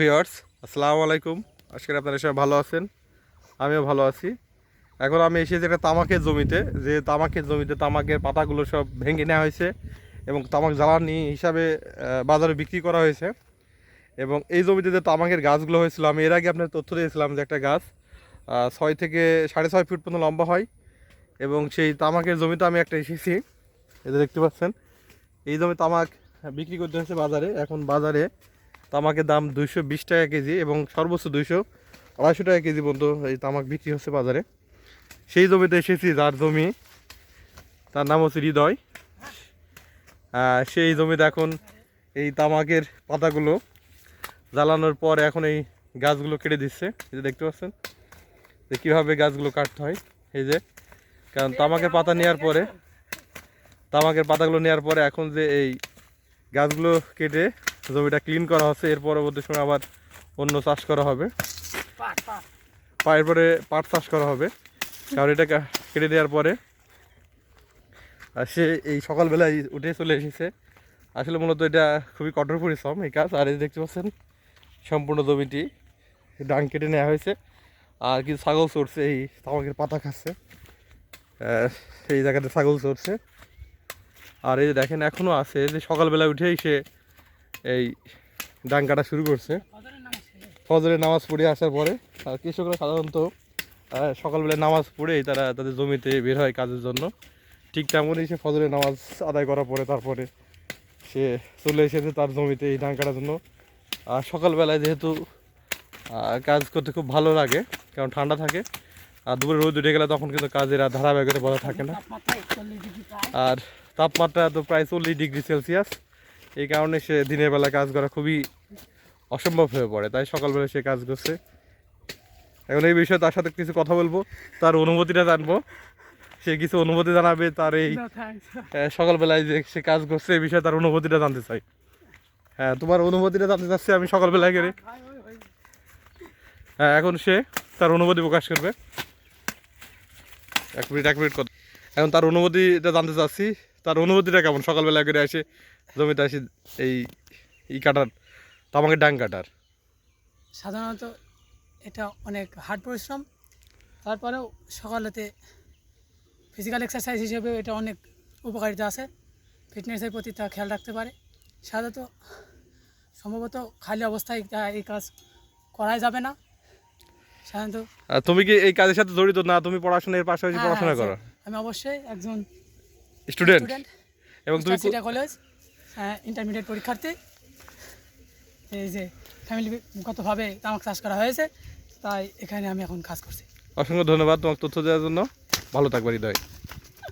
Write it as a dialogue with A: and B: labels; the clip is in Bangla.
A: ভিওয়ার্স আসসালামু আলাইকুম। আজকে আপনারা সবাই ভালো আছেন। আমিও ভালো আছি। এখন আমি এসেছি একটা তামাকের জমিতে। যে তামাকের জমিতে তামাকের পাতাগুলো সব ভেঙে নেওয়া হয়েছে এবং তামাক জ্বালানি হিসাবে বাজারে বিক্রি করা হয়েছে। এবং এই জমিতে যে তামাকের গাছগুলো হয়েছিল, আমি এর আগে আপনার তথ্য দিয়েছিলাম যে একটা গাছ ছয় থেকে সাড়ে ছয় ফুট পর্যন্ত লম্বা হয়। এবং সেই তামাকের জমিতে আমি একটা এসেছি। এটা দেখতে পাচ্ছেন, এই জমি তামাক বিক্রি করতে হয়েছে বাজারে। এখন বাজারে তামাকের দাম দুইশো বিশ টাকা কেজি এবং সর্বোচ্চ দুইশো আড়াইশো টাকা কেজি পর্যন্ত এই তামাক বিক্রি হচ্ছে বাজারে। সেই জমিতে এসেছি যার জমি, তার নাম হচ্ছে হৃদয়। সেই জমিতে এখন এই তামাকের পাতাগুলো জ্বালানোর পর এখন এই গাছগুলো কেটে দিচ্ছে। এই যে দেখতে পাচ্ছেন, যে কীভাবে গাছগুলো কাটতে হয়। এই যে, কারণ তামাকের পাতা নেওয়ার পরে, তামাকের পাতাগুলো নেওয়ার পরে এখন যে এই গাছগুলো কেটে জমিটা ক্লিন করা হচ্ছে এর পরবর্তী সময় আবার অন্য চাষ করা হবে। পা- এরপরে পাট চাষ করা হবে। কারণ এটা কেটে দেওয়ার পরে আর সে এই সকালবেলায় উঠে চলে এসেছে। আসলে মূলত এটা খুবই কঠোর পরিশ্রম এই কাজ। আর এই দেখতে পাচ্ছেন সম্পূর্ণ জমিটি ডাং কেটে নেওয়া হয়েছে। আর কিছু ছাগল চড়ছে এই তামাকের পাতা খাচ্ছে। এই জায়গাতে ছাগল চড়ছে। আর এই যে দেখেন এখনও আছে। যে সকালবেলা উঠেই সে এই ডাং কাটা শুরু করছে। ফজরের নামাজ পড়ে আসার পরে আর কৃষকরা সাধারণত সকালবেলা নামাজ পড়েই তারা তাদের জমিতে বের হয় কাজের জন্য। ঠিক তেমনই সে ফজরের নামাজ আদায় করার পরে তারপরে সে চলে এসেছে তার জমিতে এই ডাং কাটার জন্য। আর সকালবেলায় যেহেতু কাজ করতে খুব ভালো লাগে কারণ ঠান্ডা থাকে আর দুপুরে রোদ উঠে গেলে তখন কিন্তু কাজের আর ধারাবাহিকতা বলা থাকে না। আর তাপমাত্রা তো প্রায় চল্লিশ ডিগ্রি সেলসিয়াস। এই কারণে সে দিনের বেলা কাজ করা খুবই অসম্ভব হয়ে পড়ে। তাই সকালবেলা সে কাজ করছে। এখন এই বিষয়ে তার সাথে কিছু কথা বলব। তার অনুভূতিটা জানব। সে কিছু অনুভূতি জানাবে তার এই সকালবেলায় যে সে কাজ করছে এই বিষয়ে তার অনুভূতিটা জানতে চাই। হ্যাঁ তোমার অনুভূতিটা জানতে চাচ্ছি আমি সকালবেলায় গেলে। হ্যাঁ এখন সে তার অনুভূতি প্রকাশ করবে। এক মিনিট এক মিনিট কথা। এখন তার অনুভূতিটা জানতে চাচ্ছি। তার অনুভূতিটা কেমন? সকালবেলা করে এসে জমিতে এসে এই ই কাটার তামাকে ডাং কাটার
B: সাধারণত এটা অনেক হার্ড পরিশ্রম। তারপরেও সকালেতে ফিজিক্যাল এক্সারসাইজ হিসেবে এটা অনেক উপকারিতা আছে। ফিটনেসের প্রতি তা খেয়াল রাখতে পারে। সাধারণত সম্ভবত খালি অবস্থায় এই কাজ করাই যাবে না। সাধারণত
A: তুমি কি এই কাজের সাথে জড়িত? না তুমি পড়াশোনার পাশাপাশি
B: হ্যাঁ,
A: পড়াশোনা
B: হ্যাঁ,
A: করো?
B: আমি অবশ্যই একজন
A: স্টুডেন্ট এবং তুমি
B: সিটা কলেজ ইন্টারমিডিয়েট পরীক্ষার্থী। এই যে ফ্যামিলি ফ্যামিলিগতভাবে তামাক চাষ করা হয়েছে তাই এখানে আমি এখন কাজ করছি।
A: অসংখ্য ধন্যবাদ তোমাকে তথ্য দেওয়ার জন্য। ভালো থাকবার হৃদয়।